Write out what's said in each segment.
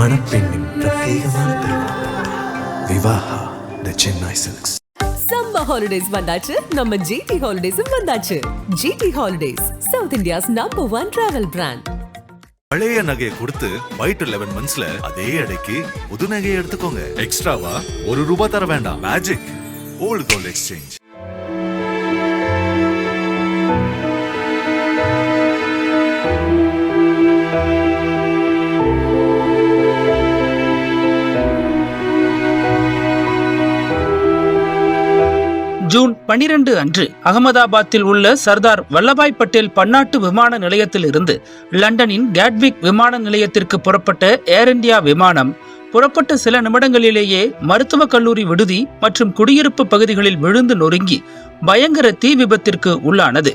மணப்பெண்ணின் பிரத்யேகமான திருமணம் Vivaha the Chennai silks summer holidays வந்தாச்சு. நம்ம ஜிடி ஹாலிடேஸும் வந்தாச்சு. GT holidays south India's number one travel brand பழைய நகையை கொடுத்து ஒயிட் லெவன் மந்த்ஸ்ல அதே எடைக்கு புது நகையை எடுத்துக்கோங்க. எக்ஸ்ட்ராவா ஒரு ரூபாய் தர வேண்டாம். Magic old gold exchange June 12 அன்று அகமதாபாத்தில் உள்ள சர்தார் வல்லபாய் பட்டேல் பன்னாட்டு விமான நிலையத்தில் இருந்து லண்டனின் கேட்விக் விமான நிலையத்திற்கு புறப்பட்ட ஏர் இந்தியா விமானம் புறப்பட்ட சில நிமிடங்களிலேயே மருத்துவக் கல்லூரி விடுதி மற்றும் குடியிருப்பு பகுதிகளில் விழுந்து நொறுங்கி பயங்கர தீ விபத்திற்கு உள்ளானது.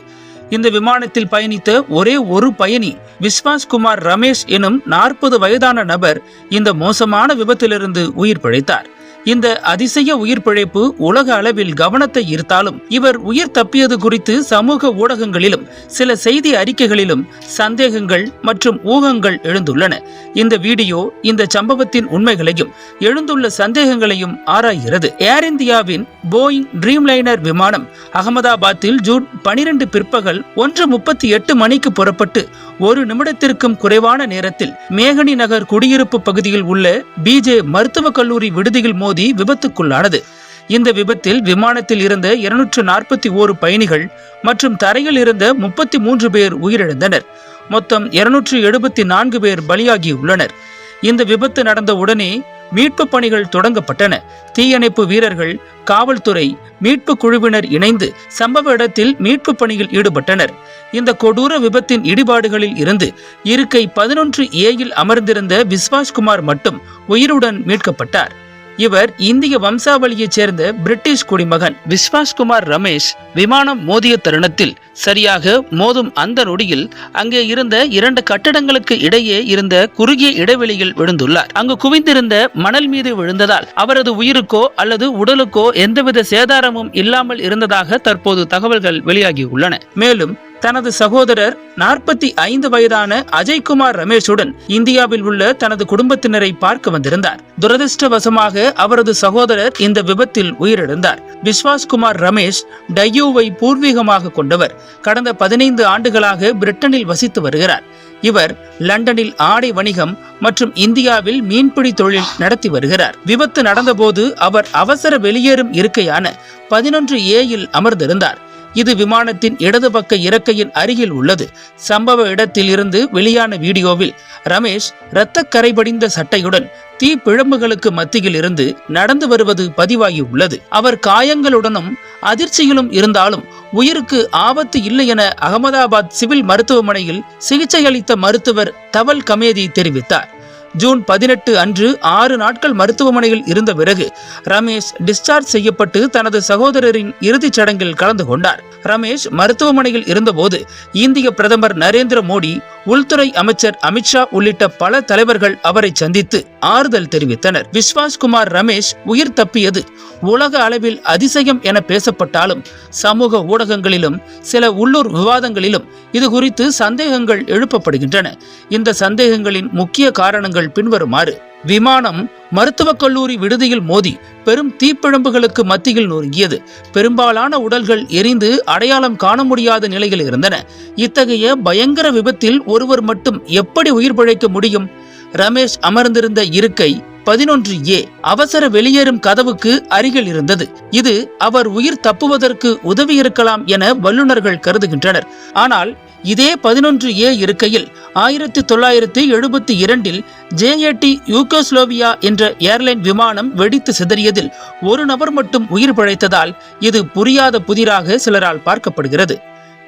இந்த விமானத்தில் பயணித்த ஒரே ஒரு பயணி விஸ்வாஸ் குமார் ரமேஷ் எனும் நாற்பது வயதான நபர் இந்த மோசமான விபத்திலிருந்து உயிர் பிழைத்தார். இந்த அதிசய உயிர் பிழைப்பு உலக அளவில் கவனத்தை ஈர்த்தாலும் இவர் உயிர் தப்பியது குறித்து சமூக ஊடகங்களிலும் சில செய்தி அறிக்கைகளிலும் சந்தேகங்கள் மற்றும் ஊகங்கள் எழுந்துள்ளன. இந்த வீடியோ இந்த சம்பவத்தின் உண்மைகளையும் எழுந்துள்ள சந்தேகங்களையும் ஆராய்கிறது. ஏர் இந்தியாவின் போயிங் ட்ரீம்லைனர் விமானம் அகமதாபாத்தில் ஜூன் 12 பிற்பகல் ஒன்று முப்பத்தி எட்டு மணிக்கு புறப்பட்டு ஒரு நிமிடத்திற்கும் குறைவான நேரத்தில் மேகனி நகர் குடியிருப்பு பகுதியில் உள்ள பிஜே மருத்துவக் கல்லூரி விடுதியில் மோதி விபத்துக்குள்ளானது. இந்த விபத்தில் விமானத்தில் இருந்த இருநூற்று நாற்பத்தி ஓரு பயணிகள் மற்றும் தரையில் இருந்த முப்பத்தி மூன்று பேர் உயிரிழந்தனர். மொத்தம் இருநூற்று எழுபத்தி நான்கு பேர் பலியாகியுள்ளனர் இந்த விபத்து நடந்த உடனே மீட்பு பணிகள் தொடங்கப்பட்டன. தீயணைப்பு வீரர்கள் காவல்துறை மீட்பு குழுவினர் இணைந்து சம்பவ இடத்தில் மீட்பு பணியில் ஈடுபட்டனர். இந்த கொடூர விபத்தின் இடிபாடுகளில் இருந்து இருக்கை பதினொன்று ஏயில் அமர்ந்திருந்த விஸ்வாஸ்குமார் மட்டும் உயிருடன் மீட்கப்பட்டார். இவர் இந்திய வம்சாவளியைச் சேர்ந்த பிரிட்டிஷ் குடிமகன் விஸ்வாஸ்குமார் ரமேஷ் விமானம் மோதிய தருணத்தில் சரியாக மோதும் அந்த நொடியில் அங்கே இருந்த இரண்டு கட்டடங்களுக்கு இடையே இருந்த குறுகிய இடைவெளியில் விழுந்துள்ளார். அங்கு குவிந்திருந்த மணல் மீது விழுந்ததால் அவரது உயிருக்கோ அல்லது உடலுக்கோ எந்தவித சேதாரமும் இல்லாமல் இருந்ததாக தற்போது தகவல்கள் வெளியாகியுள்ளன மேலும் தனது சகோதரர் நாற்பத்தி ஐந்து வயதான அஜய்குமார் ரமேஷுடன் இந்தியாவில் உள்ள தனது குடும்பத்தினரை பார்க்க வந்திருந்தார். துரதிர்ஷ்டவசமாக அவரது சகோதரர் இந்த விபத்தில் உயிரிழந்தார். விஸ்வாஸ்குமார் ரமேஷ் டையூவை பூர்வீகமாக கொண்டவர். கடந்த பதினைந்து ஆண்டுகளாக பிரிட்டனில் வசித்து வருகிறார். இவர் லண்டனில் ஆடை வணிகம் மற்றும் இந்தியாவில் மீன்பிடி தொழில் நடத்தி வருகிறார். விபத்து நடந்தபோது அவர் அவசர வெளியேறும் இருக்கையான பதினொன்று ஏயில் அமர்ந்திருந்தார். இது விமானத்தின் இடது பக்க இறக்கையின் அருகில் உள்ளது. சம்பவ இடத்தில் இருந்து வெளியான வீடியோவில் ரமேஷ் இரத்தக்கரை படிந்த சட்டையுடன் தீ பிழம்புகளுக்கு மத்தியில் இருந்து நடந்து வருவது பதிவாகி உள்ளது. அவர் காயங்களுடனும் அதிர்ச்சியிலும் இருந்தாலும் உயிருக்கு ஆபத்து இல்லை என அகமதாபாத் சிவில் மருத்துவமனையில் சிகிச்சை அளித்த மருத்துவர் தவல் கமேதி தெரிவித்தார். ஜூன் பதினெட்டு அன்று ஆறு நாட்கள் மருத்துவமனையில் இருந்த பிறகு ரமேஷ் டிஸ்சார்ஜ் செய்யப்பட்டு தனது சகோதரரின் இறுதிச் சடங்கில் கலந்து கொண்டார். ரமேஷ் மருத்துவமனையில் இருந்தபோது இந்திய பிரதமர் நரேந்திர மோடி உள்துறை அமைச்சர் அமித்ஷா உள்ளிட்ட பல தலைவர்கள் அவரை சந்தித்து ஆறுதல் தெரிவித்தனர். விஸ்வாஸ்குமார் ரமேஷ் உயிர் தப்பியது உலக அளவில் அதிசயம் என பேசப்பட்டாலும் சமூக ஊடகங்களிலும் சில உள்ளூர் விவாதங்களிலும் இது குறித்து சந்தேகங்கள் எழுப்பப்படுகின்றன. இந்த சந்தேகங்களின் முக்கிய காரணங்கள் பின்வருமாறு விமானம் மருத்துவக் கல்லூரி விடுதியில் மோதி பெரும் தீப்பிழம்புகளுக்கு மத்தியில் நொறுங்கியது. பெரும்பாலான உடல்கள் எரிந்து அடையாளம் காண முடியாத நிலையில் இருந்தன. இத்தகைய பயங்கர விபத்தில் ஒருவர் மட்டும் எப்படி உயிர் பிழைக்க முடியும்? ரமேஷ் அமர்ந்திருந்த இருக்கை பதினொன்று ஏ அவசர வெளியேறும் கதவுக்கு அருகில் இருந்தது. இது அவர் உயிர் தப்புவதற்கு உதவி இருக்கலாம் என வல்லுநர்கள் கருதுகின்றனர். ஆனால் இதே பதினொன்று ஏ இருக்கையில் ஆயிரத்தி தொள்ளாயிரத்தி எழுபத்தி இரண்டில் ஜேஏடி யூகோஸ்லோவியா என்ற ஏர்லைன் விமானம் வெடித்து சிதறியதில் ஒரு நபர் மட்டும் உயிர் பிழைத்ததால் இது புரியாத புதிராக சிலரால் பார்க்கப்படுகிறது.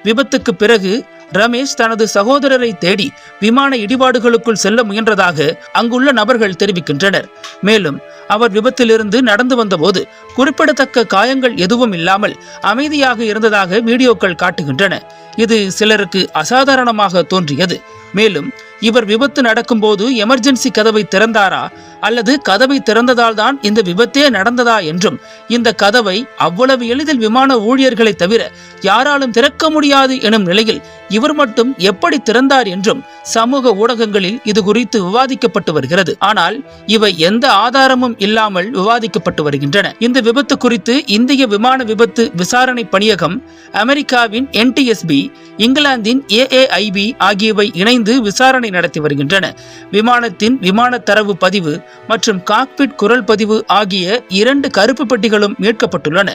விபத்துக்கு பிறகு ரமேஷ் தனது சகோதரரை தேடி விமான இடிபாடுகளுக்குள் செல்ல முயன்றதாக அங்குள்ள நபர்கள் தெரிவிக்கின்றனர். மேலும் அவர் விபத்திலிருந்து நடந்து வந்தபோது குறிப்பிடத்தக்க காயங்கள் எதுவும் இல்லாமல் அமைதியாக இருந்ததாக வீடியோக்கள் காட்டுகின்றன. இது சிலருக்கு அசாதாரணமாக தோன்றியது. மேலும் இவர் விபத்து நடக்கும்போது எமர்ஜென்சி கதவை திறந்தாரா? அல்லது கதவை திறந்ததால் தான் இந்த விபத்தே நடந்ததா என்றும் இந்த கதவை அவ்வளவு எளிதில் விமான ஊழியர்களை தவிர யாராலும் திறக்க முடியாது எனும் நிலையில் இவர் மட்டும் எப்படி திறந்தார் என்றும் சமூக ஊடகங்களில் இது குறித்து விவாதிக்கப்பட்டு வருகிறது. ஆனால் இவை எந்த ஆதாரமும் இல்லாமல் விவாதிக்கப்பட்டு வருகின்றன. இந்த விபத்து குறித்து இந்திய விமான விபத்து விசாரணை பணியகம் அமெரிக்காவின் என்டிஎஸ்பி இங்கிலாந்தின் ஏஏஐபி ஆகியவை இணைந்து விசாரணை நடத்தி வருகின்றன. விமானத்தின் விமான தரவு பதிவு மற்றும் காக்பிட் குரல் பதிவு ஆகிய இரண்டு கருப்பு பெட்டிகளும் மீட்கப்பட்டுள்ளன.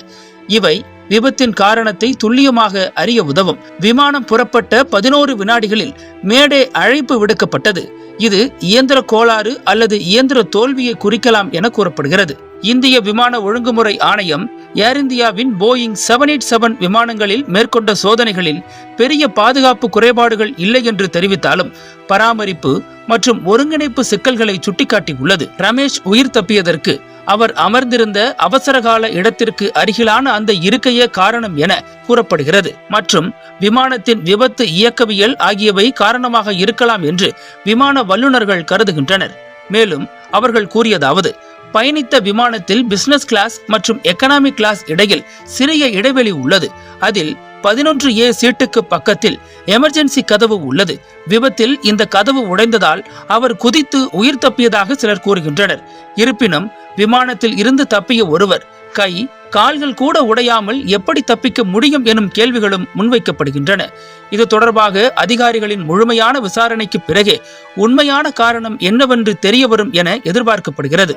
இவை விபத்தின் காரணத்தை துல்லியமாக அறிய உதவும். விமானம் புறப்பட்ட பதினோரு வினாடிகளில் மேடே அழைப்பு விடுக்கப்பட்டது. இது இயந்திர கோளாறு அல்லது இயந்திர தோல்வியை குறிக்கலாம் என கூறப்படுகிறது. இந்திய விமான ஒழுங்குமுறை ஆணையம் ஏர் இந்தியாவின் போயிங் செவன் எயிட் செவன் விமானங்களில் மேற்கொண்ட சோதனைகளில் பெரிய பாதுகாப்பு குறைபாடுகள் இல்லை என்று தெரிவித்தாலும் பராமரிப்பு மற்றும் ஒருங்கிணைப்பு சிக்கல்களை சுட்டிக்காட்டியுள்ளது. ரமேஷ் உயிர் தப்பியதற்கு அவர் அமர்ந்திருந்த அவசரகால இடத்திற்கு அருகிலான அந்த இருக்கையே காரணம் என கூறப்படுகிறது. மற்றும் விமானத்தின் விபத்து இயக்கவியல் ஆகியவை காரணமாக இருக்கலாம் என்று விமான வல்லுநர்கள் கருதுகின்றனர். மேலும் அவர்கள் கூறியதாவது பயணித்த விமானத்தில் பிசினஸ் கிளாஸ் மற்றும் எக்கனாமி கிளாஸ் இடையில் சிறிய இடைவெளி உள்ளது. அதில் பதினொன்று ஏ சீட்டுக்கு பக்கத்தில் எமர்ஜென்சி கதவு உள்ளது. விபத்தில் இந்த கதவு உடைந்ததால் அவர் குதித்து உயிர் தப்பியதாக சிலர் கூறுகின்றனர். இருப்பினும் விமானத்தில் இருந்து தப்பிய ஒருவர். கை கால்கள் கூட உடையாமல் எப்படி தப்பிக்க முடியும் எனும் கேள்விகளும் முன்வைக்கப்படுகின்றன. இது தொடர்பாக அதிகாரிகளின் முழுமையான விசாரணைக்கு பிறகே உண்மையான காரணம் என்னவென்று தெரியவரும் என எதிர்பார்க்கப்படுகிறது.